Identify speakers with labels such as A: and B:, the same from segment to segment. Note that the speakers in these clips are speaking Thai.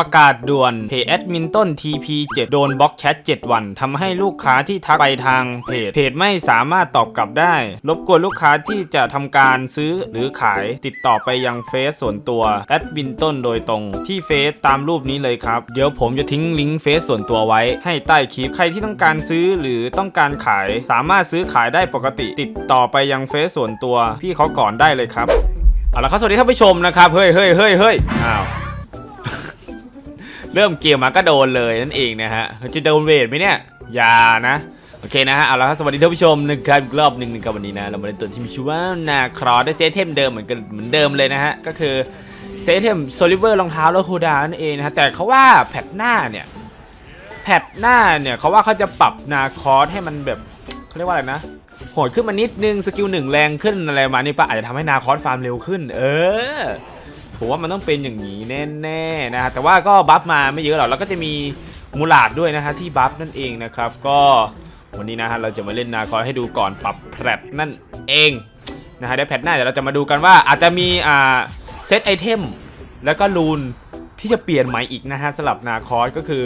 A: ประกาศด่วนเพจแอดมินต้น TP7 โดนบล็อกแชท 7 วันทำให้ลูกค้าที่ทักไปทางเพจเพจไม่สามารถตอบกลับได้ รบกวนลูกค้าที่จะทำการซื้อหรือขายติดต่อไปยังเฟซส่วนตัวแอดมินต้นโดยตรง ที่เฟซตามรูปนี้เลยครับ เดี๋ยวผมจะทิ้งลิงก์เฟซส่วนตัวไว้ให้ใต้คลิป ใครที่ต้องการซื้อหรือต้องการขาย สามารถซื้อขายได้ปกติ ติดต่อไปยังเฟซส่วนตัวพี่เขาก่อนได้เลยครับเอาละครับสวัสดีท่านผู้ชมนะครับเฮ้ยเฮ้ยเฮ้ยเฮ้ยอ้าว เริ่มเกมมาก็โดนเลยนั่นเองนะฮะจะโดนเวทไหมเนี่ยอย่านะโอเคนะฮะเอาละครับสวัสดีท่านผู้ชมนะครับอีกรอบหนึ่งกับวันนี้นะเรามาเล่นตัวที่มีชื่อว่านาครอได้เซตเทมเดิมเหมือนกันเหมือนเดิมเลยนะฮะก็คือเซตเทมโซลิเวอร์รองเท้าแล้วคูดานั่นเองนะฮะแต่เขาว่าแพทหน้าเนี่ยแพทหน้าเนี่ยเขาว่าเขาจะปรับนาคอสให้มันแบบเขาเรียกว่าอะไรนะโหดขึ้นมานิดนึงสกิลหนึ่งแรงขึ้นอะไรมานี้ปะอาจจะทำให้นาคอสฟาร์มเร็วขึ้น เออ ผมว่ามันต้องเป็นอย่างนี้แน่ๆนะฮะแต่ว่าก็บัฟมาไม่เยอะหรอกแล้วก็จะมีมูลาดด้วยนะฮะที่บัฟนั่นเองนะครับก็วันนี้นะฮะเราจะมาเล่นนาคอยให้ดูก่อนปรับแพทนั่นเองนะฮะเดี๋ยวแพทหน้าเดี๋ยวเราจะมาดูกันว่าอาจจะมีอ่าเซตไอเทมแล้วก็รูนที่จะเปลี่ยนใหม่อีกนะฮะสำหรับนาคอสก็คือ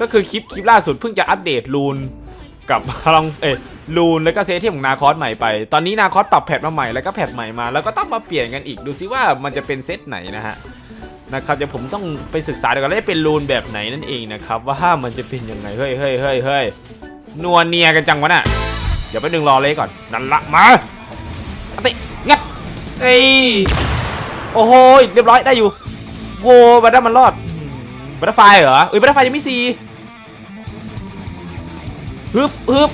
A: ก็คือคลิปคลิปล่าสุดเพิ่งจะอัปเดตรูนกับพลังเอ ยรูนแล้วก็เซตเทมของนาคอสใหม่ไป ตอนนี้นาคอสปรับแพทมาใหม่แล้วก็แพทใหม่มา แล้วก็ต้องมาเปลี่ยนกันอีกดูซิว่ามันจะเป็นเซตไหนนะฮะนะครับเดี๋ยวผมต้องไปศึกษาเดี๋ยวกันว่าจะเป็นรูนแบบไหนนั่นเองนะครับว่ามันจะเป็นยังไงเฮ้ยเฮ้ยเฮ้ยเฮ้ยนัวเนียกันจังวะน่ะเดี๋ยวไปดึงรอเลยก่อนนั่นละมาเอาติงัดเอ้ยโอ้โหเรียบร้อยได้อยู่โว้บัตรมันรอดบัตรไฟเหรอเอ้ยบัตรไฟยังไม่ซีฮึบฮึบ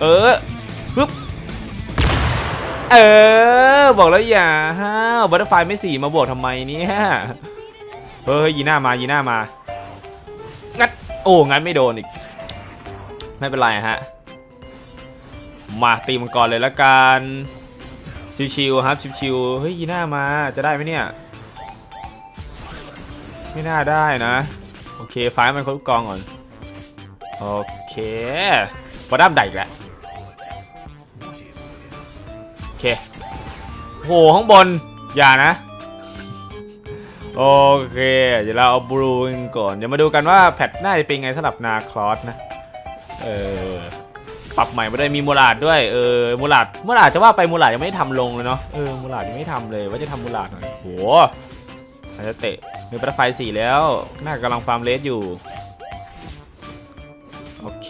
A: เออฮึบเออ บอกแล้วอย่าห้าวบัตเตอร์ไฟไม่สี่มาบวกทำไมเนี่ยเฮ้ยยีน้ามายีน้ามางัดโอ้งัดไม่โดนอีก ไม่เป็นไรฮะ มาตีมังกรเลยละกันชิวๆครับชิวๆเฮ้ยยีน้ามาจะได้ไหมเนี่ย ไม่น่าได้นะ โอเคไฟล์มันครบกองก่อน โอเคบอดัมได้อีกแล้ว โอเคโหข้างบน อย่านะ โอเค เดี๋ยวเราเอาบลูกันก่อน เดี๋ยวมาดูกันว่าแพทหน้าจะเป็นไงสำหรับนาคลอสนะ เออ ปรับใหม่มาได้มีมูลาดด้วย เออ มูลาดมูลาดจะว่าไปมูลาดยังไม่ได้ทำลงเลยเนาะ เออ มูลาดยังไม่ทำเลย ว่าจะทำมูลาดหน่อยโหอาจจะเตะมีบัตเตอร์ไฟสี่แล้ว น่ากำลังฟาร์มเลสอยู่ โอเค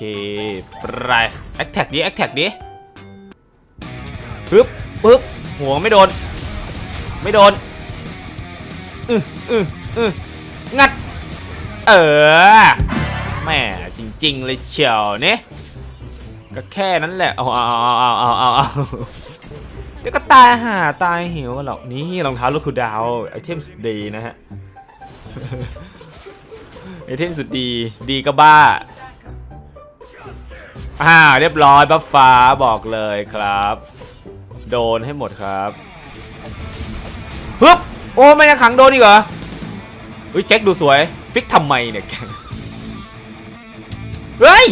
A: ไปแอคแท็กดิแอคแท็กดิปึ๊บ ปึ๊บหัวไม่โดน ไม่โดนอืออืออืองัด เออแม่จริง ๆ เลยเชียวเนี่ยก็แค่นั้นแหละ เอาเอาเอาเอาเอาเอาเอาเดี๋ยวก็ตายห่าตายหิวหรอกนี่รองเท้าลูกคูดาวไอเทมสุดดีนะฮะไอเทมสุดดีดีก็บ้าอ่าเรียบร้อยบัฟฟ้าบอกเลยครับ โดนให้หมดครับฮึบโอ้ไม่ยังขังโดนอีกเหรอเฮ้ยแจ็คดูสวย ฟิกทำไมเนี่ยแกเฮ้ย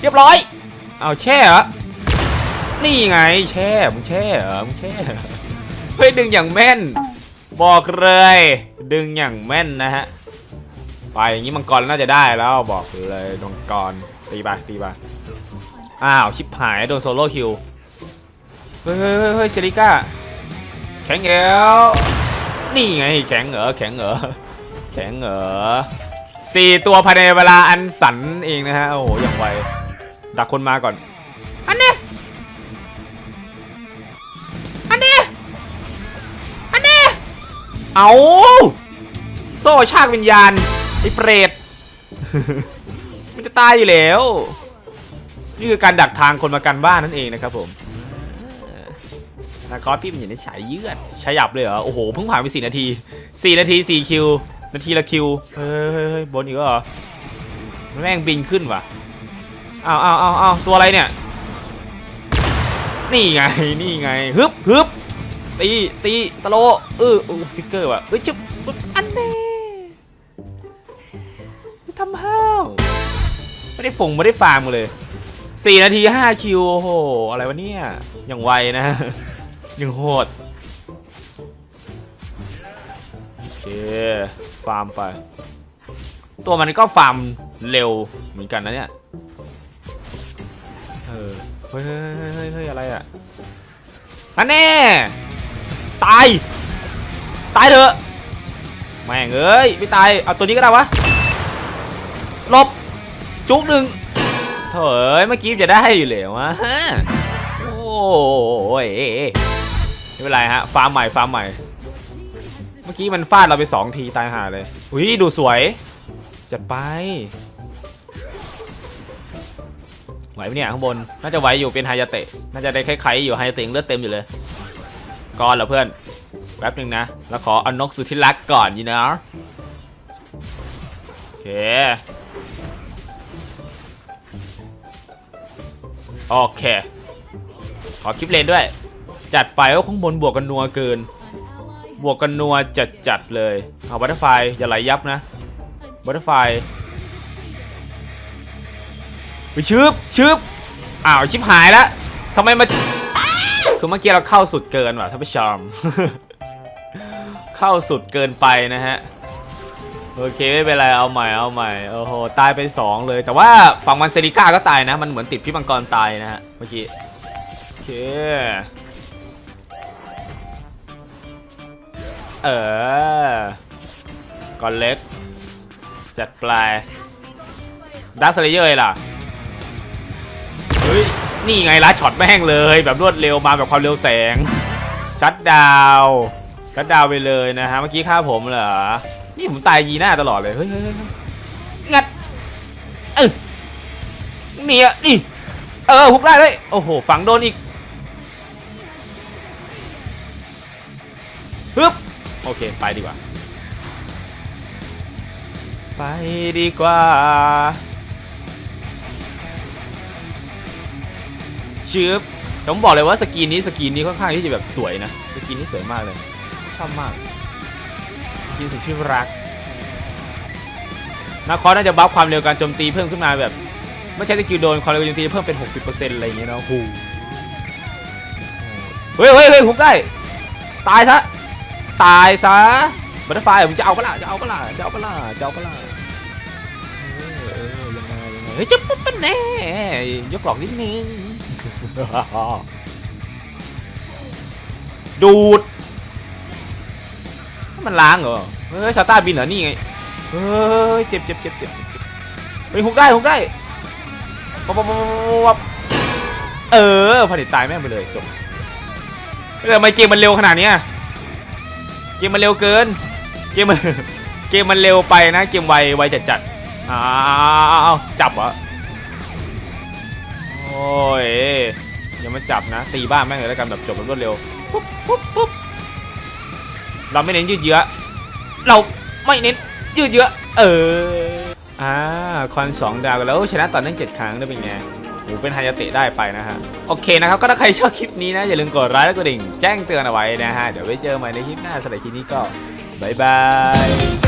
A: เรียบร้อย เอาแช่เหรอ นี่ไงแช่ มึงแช่เหรอ มึงแช่ เฮ้ยดึงอย่างแม่น บอกเลย ดึงอย่างแม่นนะฮะ ไปอย่างนี้มังกรน่าจะได้แล้วบอกเลยมังกรตีไปตีไปอ้าวชิบหายโดนโซโล่คิว เฮ้ยเฮ้ยเฮ้ยเซริก้าแข็งแล้วนี่ไงแข็งเหรอแข็งเหรอแข็งเหรอสี่ตัวภายในเวลาอันสันเองนะฮะโอ้โหอย่างไวดักคนมาก่อน อันนี้ อันนี้ อันนี้ เอาโซ่ชากวิญญาณไอ้เปรตมันจะตายอยู่แล้ว นี่คือการดักทางคนมากันบ้านนั่นเองนะครับผม นาคอสพี่มันอยู่ในฉายเยือดฉยับเลยเหรอ โอ้โห เพิ่งผ่านไปสี่นาทีสี่นาทีสี่คิว นาทีละคิว เฮ้ยเฮ้ยเฮ้ยบนอีกเหรอแม่งบินขึ้นว่ะเอาวอ้าวอ้าวอ้าตัวอะไรเนี่ย นี่ไง นี่ไง ฮึบฮึบตี ตี สโล เอออู้ฟิกเกอร์ว่ะเอ้ยจุ๊บอันเน่ทำห้าวไม่ได้ฟงไม่ได้ฟาร์มกันเลยสี่นาทีห้าคิว โอ้โห อะไรวะเนี่ย อย่างไวนะ ยังโหดโอเคฟาร์มไป ตัวมันก็ฟาร์มเร็วเหมือนกันนะเนี่ยเออเฮ้ยเฮ้ยเฮ้ยเฮ้ยอะไรอะอันแน่ตาย ตายเถอะแม่งเอ้ยไม่ตาย เอาตัวนี้ก็ได้วะลบจุกหนึ่งเถอยเมื่อกี้จะได้อยู่เลยวะโอ้ย ไม่เป็นไรฮะฟาร์มใหม่ฟาร์มใหม่ เมื่อกี้มันฟาดเราไปสองทีตายห่าเลยอุ้ยดูสวยจัดไปไหวไหมเนี่ยข้างบนน่าจะไหวอยู่เป็นไฮยาเตะน่าจะได้คล้ายๆอยู่ไฮยาเตะยังเลือดเต็มอยู่เลยก่อนเหรอเพื่อนแป๊บหนึ่งนะแล้วขอเอานกสุดที่รักก่อนยีนะโอเคโอเค ขอคลิปเลนด้วย จัดไปว่าข้างบนบวกกันนัวเกิน บวกกันนัวจัดจัดๆเลย เอาบัตเตอร์ไฟอย่าไหลยับนะบัตเตอร์ไฟไปชืบชืบอ้าวชิบหายแล้วทำไมมาคือเมื่อกี้เราเข้าสุดเกินว่ะท่านผู้ชมเข้าสุดเกินไปนะฮะโอเคไม่เป็นไรเอาใหม่เอาใหม่โอ้โหตายไปสองเลย แต่ว่าฝั่งมันเซริก้าก็ตายนะ มันเหมือนติดพิมังกรตายนะฮะเมื่อกี้โอเค เออก่อนเล็ก จัดปลายดักสเลเยอร์ล่ะ เฮ้ย นี่ไงลัดช็อตแม่งเลย แบบรวดเร็วมาแบบความเร็วแสง ชัดดาวชัดดาวไปเลยนะฮะ เมื่อกี้ฆ่าผมเหรอ นี่ผมตายยีหน้าตลอดเลย เฮ้ยเฮ้ยเฮ้ยงัดเออนี่อะนี่เออหุบได้เลย โอ้โห ฝังโดนอีกฮึบ โอเค ไปดีกว่า ไปดีกว่า ชืบผมบอกเลยว่าสกรีนนี้สกรีนนี้ค่อนข้างที่จะแบบสวยนะ สกรีนนี้สวยมากเลย ชอบมากสกรีนสุดที่รักนาคอสน่าจะบัฟความเร็วการโจมตีเพิ่มขึ้นมาแบบ ไม่ใช่สกิลโดนความเร็วการโจมตีเพิ่มเป็น 60%อะไรอย่างเงี้ยนะโอ้โหเฮ้ยเฮ้ยเฮ้ยหุบได้ ตายซะ ตายซะบัตเตอร์ไฟผมจะเอาก็ล่ะจะเอาก็ล่ะจะเอาก็ล่ะจะเอาก็ล่ะเออเออยังไงยังไงเฮ้ยจะปุ๊บเป็นแน่ยกหลอกนิดนึงดูด มันล้างเหรอ เฮ้ยซาต้าบินเหรอ นี่ไง เฮ้ย เจ็บเจ็บเจ็บเจ็บเจ็บเจ็บเฮ้ยหุกได้หุกได้ปับปับปับปับเออผลิตตายแม่งไปเลยจบเฮ้ยทำไมเกมมันเร็วขนาดเนี้ย เกมมันเร็วเกิน เกมมันเกมมันเร็วไปนะ เกมไวไวจัดจัดๆอ้าวจับเหรอโอ้ยอย่ามาจับนะ ตีบ้านแม่งเลยแล้วกันแบบจบแบบรวดเร็วปุ๊บปุ๊บปุ๊บเราไม่เน้นยืดเยื้อเราไม่เน้นยืดเยื้อเอออ่าคอนสองดาวแล้วชนะต่อเนื่องเจ็ดครั้งได้เป็นไง โหเป็นไฮยาเตะได้ไปนะฮะ โอเคนะครับ ก็ถ้าใครชอบคลิปนี้นะ อย่าลืมกดไลค์และกดดิ่ง แจ้งเตือนเอาไว้นะฮะ เดี๋ยวไว้เจอใหม่ในคลิปหน้าสำหรับคลิปนี้ก็บายบาย